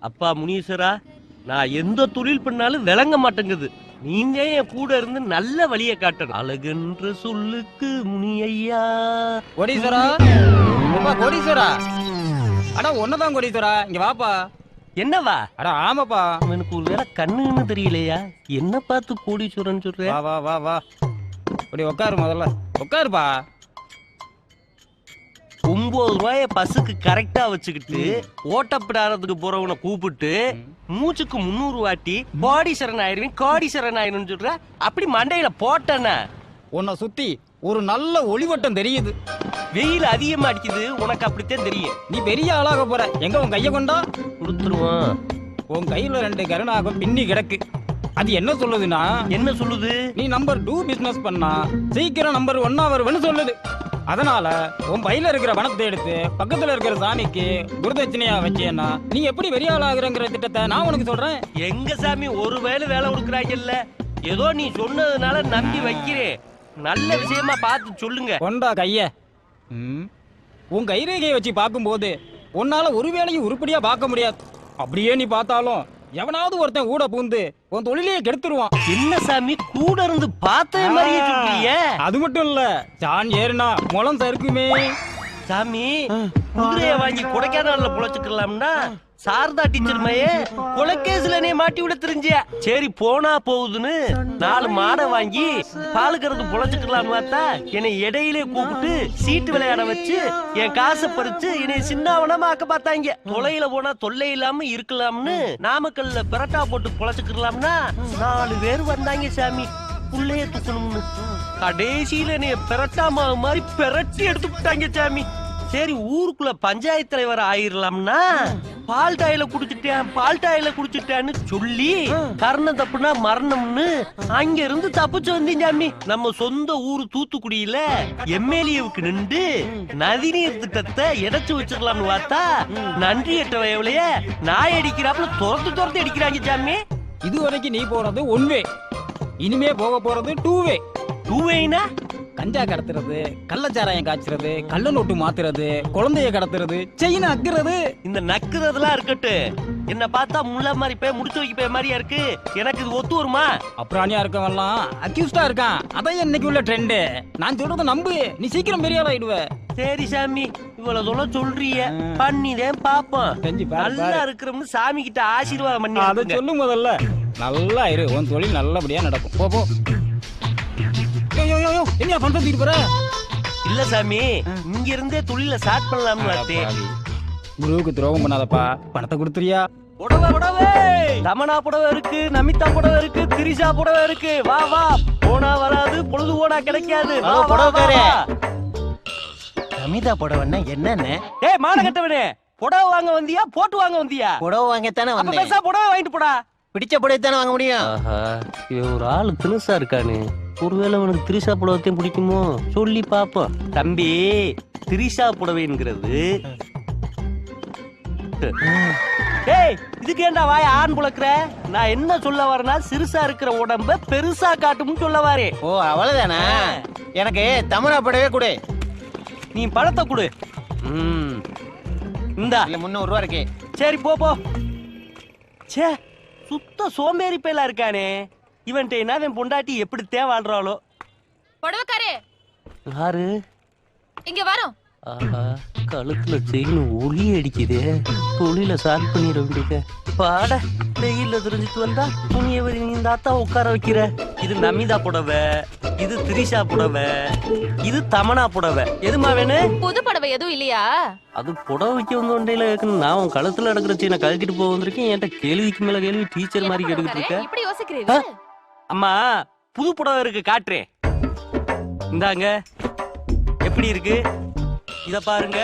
அப்பா முனீஸ்வரா நான் எந்த தொழில் பண்ணாலும் விளங்க மாட்டேங்குது. நீங்க என் கூட இருந்து நல்ல வழியை காட்டணும். அழகென்ற சொல்லுக்கு முனி ஐயா கோடீஸ்வரா? கோடீஸ்வரா அட ஒன்னதான் கோடீஸ்வரா. இங்க வாப்பா. என்னவா? அட ஆமாப்பா. அவனுக்கு ஒரு வேளை கண்ணுன்னு தெரியலையா? என்ன பார்த்து கோடீஸ்வரன் சொல்ற? வா வா வா வா. இப்படி உட்காரு முதல்ல. உட்காருப்பா. ஒன்பது ரூபாய பஸ்ஸுக்கு கரெக்டா வச்சுக்கிட்டு ஓட்டப்பிடாரத்துக்கு போறவனை கூப்பிட்டு மூச்சுக்கு முந்நூறு வாட்டி கோடீஸ்வரன் ஆயிருவேன் கோடீஸ்வரன் ஆயிருன்னு சொல்ற அப்படி மண்டையில போட்டன. உன்னை சுத்தி ஒரு நல்ல ஒளிவட்டம் தெரியுது. வெயில் அதிகமா அடிக்குது உனக்கு அப்படித்தான் தெரியும். நீ பெரிய ஆளாக போற. எங்க உன் கைய கொண்டா? கொடுத்துருவான். உன் கையில ரெண்டு கருணாகம் பின்னி கிடக்கு. அது என்ன சொல்லுதுன்னா என்ன சொல்லுது? நீ நம்பர் டூ பிசினஸ் பண்ணா சீக்கிரம் நம்பர் ஒன்னா வருவன்னு சொல்லுது. அதனால உன் பையில இருக்கிற பணத்தை எடுத்து பக்கத்துல இருக்கிற சாமிக்கு குருதட்சணையா வச்சேன்னா நீ எப்படி பெரிய ஆளாகிறங்கிற திட்டத்தை நான் உனக்கு சொல்றேன். எங்க சாமி ஒரு வேலை வேலை கொடுக்குறாங்கல்ல ஏதோ நீ சொன்னதுனால நம்பி வைக்கிறேன். நல்ல விஷயமா பார்த்து சொல்லுங்க. கொண்டா கைய. உன் கைரேகையை வச்சு பார்க்கும்போது உன்னால ஒரு வேலையும் உருப்படியா பார்க்க முடியாது. அப்படியே நீ பார்த்தாலும் எவனாவது ஒருத்தன் ஊட பூந்து உன் தொழிலையே கெடுத்துருவான். என்ன சாமி கூட இருந்து பார்த்த மாதிரியே அது மட்டும் இல்ல ஜான் ஏறுனா முளம் சறுக்குமே. சாமி குதிரைய வாங்கி கொடைக்கானல்ல பொழைச்சுக்கலாம்னா சாரதா டீச்சர் மையே கொலைக்கேசுல நீ மாட்டி விட தெரிஞ்சிய சரி போனா போகுதுன்னு நாலு மாடை வாங்கி பால் கறந்து பார்த்தா என்னை இடையிலே கூப்பிட்டு சீட்டு விளையாட வச்சு என் காசை பறிச்சு என்னை சின்னாவனமா ஆக்க பார்த்தாங்க. தொலையில போனா தொல்லை இல்லாம இருக்கலாம்னு நாமக்கல்ல பெரட்டா போட்டு பொழைச்சுக்கலாம்னா நாலு பேர் வந்தாங்க சாமி. புள்ளைய தூக்கணும்னு. கடைசியில நீ பிரட்டா மாவு மாதிரி பெரட்டி எடுத்து விட்டாங்க சாமி. சரி ஊருக்குள்ள பஞ்சாயத்து தலைவர் ஆயிரலாம்னா பால் டாயில குடிச்சிட்டேன் பால் டாயில குடிச்சிட்டேன்னு சொல்லி கர்ணம் தப்புனா மரணம்னு அங்க இருந்து தப்பிச்சு வந்தீங்க சாமி நம்ம சொந்த ஊரு தூத்துக்குடியில எம்எல்ஏவுக்கு நின்று நதிநீர் திட்டத்தை எடைச்சு வச்சிடலாம்னு பார்த்தா நன்றி எட்ட வயவுலைய நாய் அடிக்கிறாப்புல துரத்து துரத்து அடிக்கிறாங்க சாமி. இது வரைக்கும் நீ போறது ஒன் வே இனிமே போக போறது டூ வே டூவேனா கஞ்சா கடத்துறது கள்ளச்சாராயம் காய்ச்சறது கள்ள நோட்டு மாத்துறது குழந்தைய கடத்துறது செயின் அக்குறது. இந்த நக்குறதெல்லாம் இருக்கட்டும் என்ன பார்த்தா முள்ள மாதிரி போய் முடிச்சு வைக்க போய் மாதிரியா இருக்கு. எனக்கு இது ஒத்து வருமா? அப்புறாணியா இருக்கவன்லாம் அக்யூஸ்டா இருக்கான். அதான் இன்னைக்கு உள்ள ட்ரெண்டு நான் சொல்றத நம்பு. நீ சீக்கிரம் பெரிய ஆளாயிடுவ சரி சாமி. இவ்வளவு தூரம் சொல்றிய ஆ. பண்ணிதான் பாப்போம். செஞ்சு பாரு, நல்லா பாரு. இருக்கிறோம்னு சாமி கிட்ட ஆசீர்வாதம் பண்ணி அதை அனுப்புங்க. சொல்லு முதல்ல. நல்லா இரு. உன் தொழில் நல்லபடியா நடக்கும். போ போ. யோ, யோ, யோ, யோ, என்னையா பண்றது தூக்கிட்டு போற? இல்ல சாமி இங்க இருந்தே தொழில ஸ்டார்ட் பண்ணலாம்னு பார்த்தேன். குருவுக்கு துரோகம் பண்ணாதப்பா. பணத்தை கொடுத்துறியா? புடவை புடவை. தமனா புடவை இருக்கு நமிதா புடவை இருக்கு திரிஷா புடவை இருக்கு. வா வா. போனா வராது பொழுது போனா கிடைக்காது. வா, புடவைக்காரே. அமிதா புடவைன்னா என்னன்னு? ஏய் மான கட்டவனே. புடவை வாங்க வந்தியா போட்டு வாங்க வந்தியா? புடவை வாங்கத்தானே அப்ப வந்தேன். பேசா புடவை வாங்கிட்டு போடா. பிடிச்ச புடவை தானே வாங்க முடியும்? ஆஹா இவன் ஒரு ஆளு தினுசா இருக்கானு. ஒருவேளை அவனுக்கு திரிஷா புடவத்தையும் பிடிக்குமோ? சொல்லி பாப்போம். தம்பி திரிஷா புடவைங்கிறது ஏய் இதுக்கு ஏன்டா வாய ஆண் புழக்கிற நான் என்ன சொல்ல வரேன்னா சிறுசா இருக்கிற உடம்ப பெருசா காட்டும்னு சொல்ல வரேன் ஓ அவ்வளவுதானா? எனக்கு தமிழா புடவே கொடு. நீ பழத்தை கொடு. ம். இந்தா. இல்ல முந்நூறு ரூபா இருக்கு. சரி போ போ. ச்சே சுத்த சோம்பேறி பேலா இருக்கானே. இவன்ட்ட என்ன பொண்டாட்டி எப்படி தேவாழ்றாளோ புடவைக்காரே. யாரு? இங்க வரோம் கழுத்துல செயின் ஒளி அடிக்குதே. தொழில ஸ்டார்ட் பண்ணிட வேண்டியது. பாட வெயில்ல தெரிஞ்சுட்டு வந்தா துணியை வரி நீ இந்த ஆத்தா உட்கார வைக்கிற. இது நமிதா புடவை இது திரிஷா புடவை இது தமனா புடவை. எதுமா வேணும் புது புடவை எதுவும் இல்லையா? அது புடவை வைக்க வந்த ஒன்றையில நான் உன் கழுத்துல எடுக்கிற செயினை கழட்டிட்டு போக வந்திருக்கேன். என்கிட்ட கேள்விக்கு மேல கேள்வி டீச்சர் மாதிரி கேட்டுக்கிட்டு? இருக்க? இப்படி யோசிக்கிறீங்க அம்மா புது புடவை இருக்கு காட்டுறேன். இந்தாங்க. எப்படி இருக்கு? இத பாருங்க.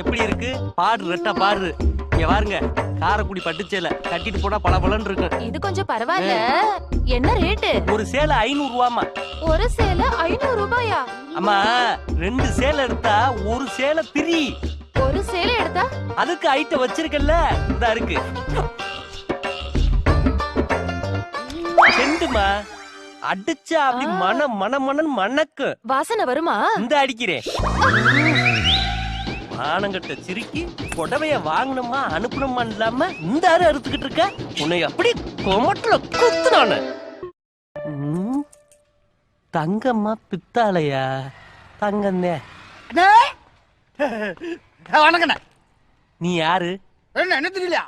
எப்படி இருக்கு? பாடு ரெட்டா பாடு. இங்க பாருங்க காரக்குடி பட்டுச்சேலை. கட்டிட்டு போனா பல இருக்கும் இது கொஞ்சம் பரவாயில்ல. என்ன ரேட்டு? ஒரு சேலை ஐநூறு ரூபாமா ஒரு சேலை ஐநூறு ரூபாயா அம்மா ரெண்டு சேலை எடுத்தா ஒரு சேலை பிரி ஒரு சேலை எடுத்தா? அதுக்கு ஐட்ட வச்சிருக்கல இதா இருக்கு. செண்டுமா அடிச்சா அப்படி மன மன மனன் மணக்கு. வாசனை வருமா? இந்த அடிக்கிறேன். மானங்கட்ட சிரிக்கி புடவைய வாங்கணுமா அனுப்பணுமா இல்லாம இந்த ஆறு அறுத்துக்கிட்டு இருக்க? உன்னை அப்படி கொமட்டுல குத்துனானு தங்கம்மா பித்தாளையா? தங்கண்ணே வணக்கண்ணே நீ யாரு? என்ன என்ன தெரியலையா?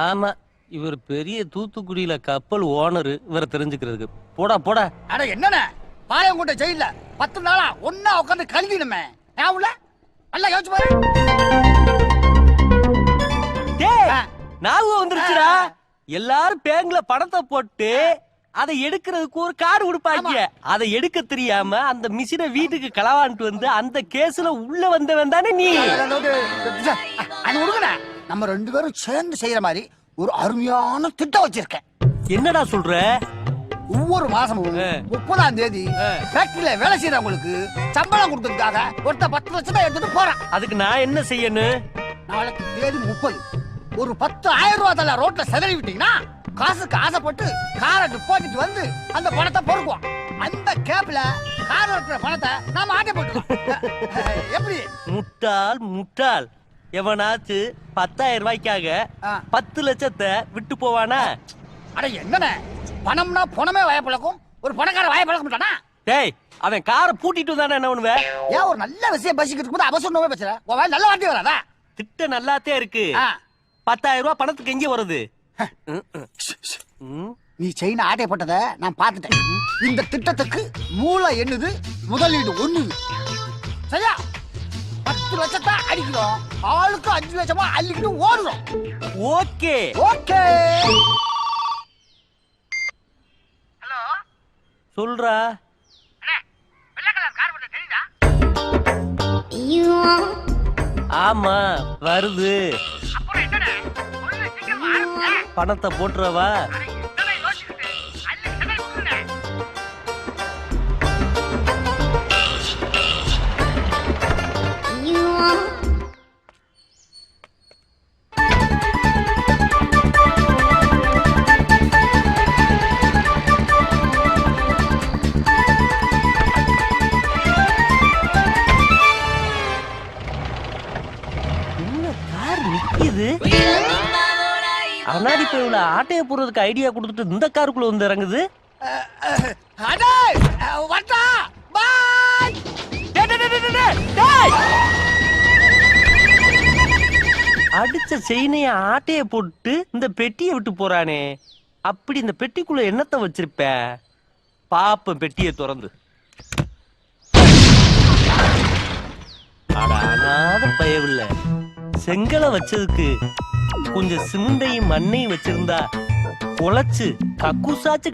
ஆமா. இவர் பெரிய தூத்துக்குடியில கப்பல் ஓனரு இவரை தெரிஞ்சுக்கிறதுக்கு போடா போடா அட என்னண்ணே பாளையங்கோட்டை ஜெயில பத்து நாளா ஒன்னா உட்காந்து கழுவினுமே ஞாபகம் நல்லா யோசிச்சு பாரு டேய். ஞாபகம் வந்துருச்சுடா எல்லாரும் பேங்க்ல பணத்தை போட்டு அதை எடுக்கிறதுக்கு ஒரு கார்டு கொடுப்பாங்க அதை எடுக்க தெரியாம அந்த மிஷினை வீட்டுக்கு களவான்ட்டு வந்து அந்த கேஸ்ல உள்ள வந்தவன் தானே நீ அதாவது, அது விடுங்கண்ணே நம்ம ரெண்டு பேரும் சேர்ந்து செய்யற மாதிரி ஒரு அருமையான திட்டம் வச்சிருக்கேன். என்னடா சொல்ற? ஒவ்வொரு மாசமும். முப்பதாம் தேதி. ஃபேக்டரியில வேலை செய்யறவங்களுக்கு சம்பளம் கொடுக்கறதுக்காக ஒருத்த பத்து லட்சம் எடுத்துட்டு போறான். அதுக்கு நான் என்ன செய்யணும் நாளைக்கு தேதி முப்பது. ஒரு பத்து ஆயிரம் ரூபாய் தலை ரோட்ல செதறி விட்டீங்கன்னா காசுக்கு ஆசைப்பட்டு காரை டிபாசிட் வந்து அந்த பணத்தை பொறுக்குவோம் அந்த கேப்ல கார் இருக்கிற பணத்தை நாம ஆட்டை போட்டுருவோம் எப்படி? முட்டாள் முட்டாள். எவனாச்சு பத்தாயிரம் ரூபாய்க்காக. பத்து லட்சத்தை விட்டு போவானா? அட என்னண்ணே? பணம்னா பணமே வாய பழக்கும் ஒரு பணக்கார வாய பழக்க மாட்டானா? டேய் அவன் காரை பூட்டிட்டு வந்தானே என்ன பண்ணுவ? ஏன் ஒரு நல்ல விஷயம் பேசிக்கிட்டு இருக்கும்போது அவசரமே பேசுற உன் நல்ல வார்த்தை வராதா? திட்ட நல்லாத்தே இருக்கு. பத்தாயிரம் ரூபாய் பணத்துக்கு எங்க வருது. நீ செயின் ஆட்டை போட்டதை நான் பார்த்துட்டேன். இந்த திட்டத்துக்கு மூளை என்னது? முதலீடு ஒண்ணுது சரியா? பத்து லட்சத்தை அடிக்கிறோம். ஆளுக்கு அஞ்சு லட்சமா அள்ளிக்கிட்டு ஓடுறோம். ஓகே. ஓகே. சொல்றா. ஆமா வருது. பணத்தை போட்டுறவா? அவனாடி போய் இவ்வளவு ஆட்டைய போடுறதுக்கு ஐடியா கொடுத்துட்டு இந்த காருக்குள்ள வந்து இறங்குது. வட்டா பாய்! அடிச்ச செயினைய ஆட்டைய போட்டு இந்த பெட்டியை விட்டு போறானே. அப்படி இந்த பெட்டிக்குள்ள என்னத்த வச்சிருப்ப? பாப்ப பெட்டியை திறந்து. அட அனாத பயவில்ல. செங்கலை வச்சதுக்கு கொஞ்சம் சிமெண்டையும் மண்ணையும் வச்சிருந்தா பொழைச்சு கக்கூசாச்சு